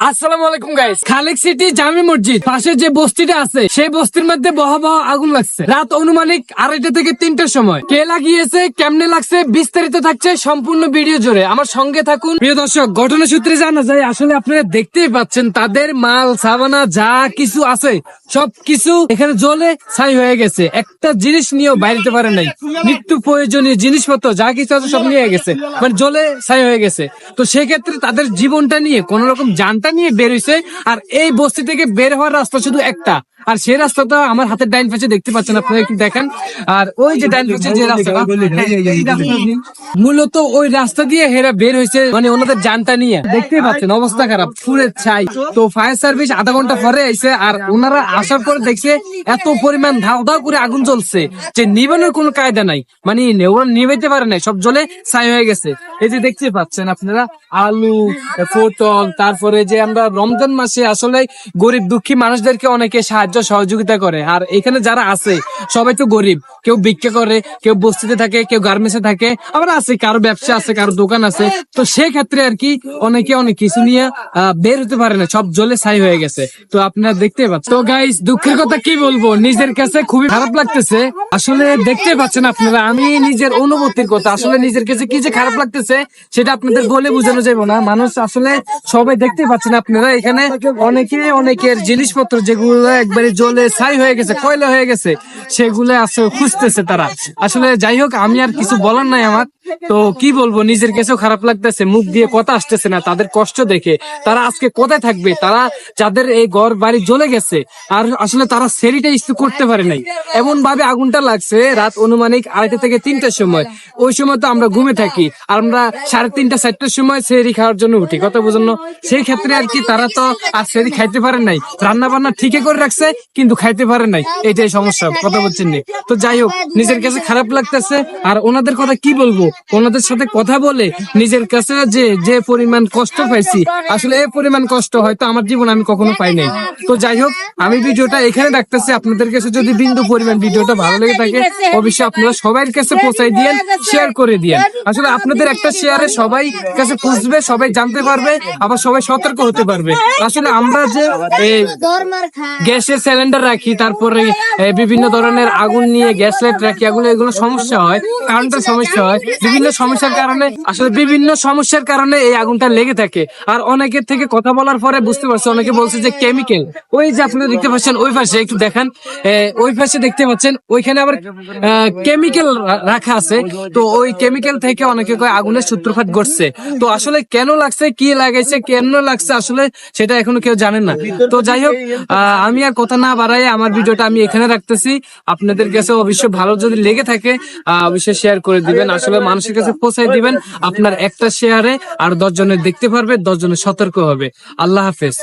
আলাইকুম guys city জামি মসজিদ, পাশে যে বস্তিটা আছে, সেই বস্তির মধ্যে বহাবহ আগুন লাগছে। রাত অনুমানিক আড়াইটা থেকে তিনটার সময়। কে লাগিয়েছে, কেমনে লাগছে, বিস্তারিত থাকছে সম্পূর্ণ ভিডিও জুড়ে। আমার সঙ্গে থাকুন। প্রিয় দর্শক, ঘটনা সূত্রে জানা যায়, আসলে আপনারা দেখতেই পাচ্ছেন, তাদের মাল, সাবানা, যা কিছু আছে সব কিছু এখানে জ্বলে ছাই হয়ে গেছে। একটা জিনিস নিয়েও বাইরেতে পারে নাই। নিত্য প্রয়োজনীয় জিনিসপত্র, যা কিছু আছে, সব নিয়ে গেছে। মানে জ্বলে ছাই হয়ে গেছে। তো সেক্ষেত্রে তাদের জীবনটা নিয়ে কোন রকম জানটা নিয়ে বের হয়েছে আর এই বস্তি থেকে বের হওয়ার রাস্তা শুধু একটা। আর সেই রাস্তাটা আমার হাতের ডাইন পাশে দেখতে পাচ্ছেন আপনারা একটু দেখেন। আর ওই যে ডাইন পাশে যে রাস্তাটা মূলত ওই রাস্তা দিয়ে হেরা বের হয়েছে মানে ওনাদের জানটা নিয়ে। দেখতেই পাচ্ছেন অবস্থা খারাপ পুরে ছাই। তো ফায়ার সার্ভিস আধা ঘণ্টা পরে আইছে আর ওনারা আসার পরে দেখছে এত পরিমাণ ধাও ধাও করে আগুন জ্বলছে যে নিবানোর কোনো কায়দা নাই। মানে ওরা নিভাইতে পারে নাই সব জ্বলে ছাই হয়ে গেছে। এই যে দেখতে পাচ্ছেন আপনারা আলু পটল তারপরে যে আমরা রমজান মাসে আসলে গরিব দুঃখী মানুষদেরকে অনেকে সাহায্য সহযোগিতা করে। আর এখানে যারা আছে, সবাই তো গরিব। কেউ ভিক্ষা করে, কেউ বস্তিতে থাকে, কেউ গার্মেন্টসে থাকে। আবার আছে, কারও ব্যবসা আছে, কারও দোকান আছে। তো সেক্ষেত্রে আর কি অনেকে অনেক কিছু নিয়ে বের হতে পারে না। সব জলে ছাই হয়ে গেছে। তো আপনারা দেখতে পাচ্ছেন তো গাইস দুঃখের কথা কি বলব? নিজের কাছে খুবই খারাপ লাগতেছে। আসলে দেখতে পাচ্ছেন আপনারা, আমি নিজের অনুভূতির কথা। আসলে নিজের কাছে কি যে খারাপ লাগতেছে, সেটা আপনাদের বলে বোঝানো যাবে না। মানুষ আসলে সবাই দেখতে পাচ্ছেন আপনারা, এখানে অনেকে অনেকের জিনিসপত্র যেগুলো একবারে জলে ছাই হয়ে গেছে, কয়লা হয়ে গেছে, সেগুলো আসলে খুঁজতেছে তারা। আসলে যাই হোক, আমি আর কিছু বলার নাই আমার। তো কি বলব নিজের কাছেও খারাপ লাগতেছে মুখ দিয়ে কথা আসতেছে না তাদের কষ্ট দেখে। তারা আজকে কোথায় থাকবে? তারা যাদের এই ঘর বাড়ি জ্বলে গেছে আর আসলে তারা সেরিটা ইস্যু করতে পারে নাই। এমন ভাবে আগুনটা লাগছে রাত অনুমানিক আড়াইটা থেকে তিনটার সময়। ওই সময় তো আমরা ঘুমে থাকি আর আমরা সাড়ে তিনটা চারটার সময় সেরি খাওয়ার জন্য উঠি কথা বুঝুন সেই ক্ষেত্রে আর কি তারা তো আর সেরি খাইতে পারে নাই। রান্না বান্না ঠিকই করে রাখছে কিন্তু খাইতে পারে নাই। এটাই সমস্যা কথা বলছেন তো যাই হোক নিজের কাছে খারাপ লাগতেছে আর ওনাদের কথা কি বলব? ওনাদের সাথে কথা বলে নিজের কাছে যে যে পরিমাণ কষ্ট পাইছি, আসলে এই পরিমাণ কষ্ট হয়তো আমার জীবন আমি কখনো পাই নাই। তো যাই হোক, আমি ভিডিওটা এখানে রাখতেছি। আপনাদের কাছে যদি বিন্দু পরিমাণ ভিডিওটা ভালো লেগে থাকে, অবশ্যই আপনারা সবার কাছে পৌঁছাই দিয়েন শেয়ার করে দিয়েন। আসলে আপনাদের একটা শেয়ারে সবাই কাছে পৌঁছবে সবাই জানতে পারবে, আবার সবাই সতর্ক হতে পারবে। আসলে আমরা যে গ্যাসের সিলিন্ডার রাখি, তারপরে বিভিন্ন ধরনের আগুন নিয়ে গ্যাস লাইট রাখি, এগুলো এগুলো সমস্যা হয় কারেন্টের সমস্যা হয়। বিভিন্ন সমস্যার কারণে, আসলে বিভিন্ন সমস্যার কারণে এই আগুনটা লেগে থাকে। আর অনেকের থেকে কথা বলার পরে বুঝতে পারছে, অনেকে বলছে যে কেমিক্যাল ওই যে আপনারা দেখতে পাচ্ছেন, ওই পাশে একটু দেখান। ওই পাশে দেখতে পাচ্ছেন, ওইখানে আবার কেমিক্যাল রাখা আছে। তো ওই কেমিক্যাল থেকে অনেকে কয় আগুনের সূত্রপাত ঘটছে। তো আসলে কেন লাগছে, কি লাগাইছে, কেন লাগছে, আসলে সেটা এখনও কেউ জানেন না। তো যাই হোক আমি আর কথা না বাড়াই আমার ভিডিওটা আমি এখানে রাখতেছি। আপনাদের কাছে অবশ্যই ভালো যদি লেগে থাকে অবশ্যই শেয়ার করে দিবেন। আসলে মানুষের কাছে পৌঁছাই দিবেন আপনার একটা শেয়ারে আর দশ জনের দেখতে পারবে দশ জনের সতর্ক হবে। আল্লাহ হাফেজ।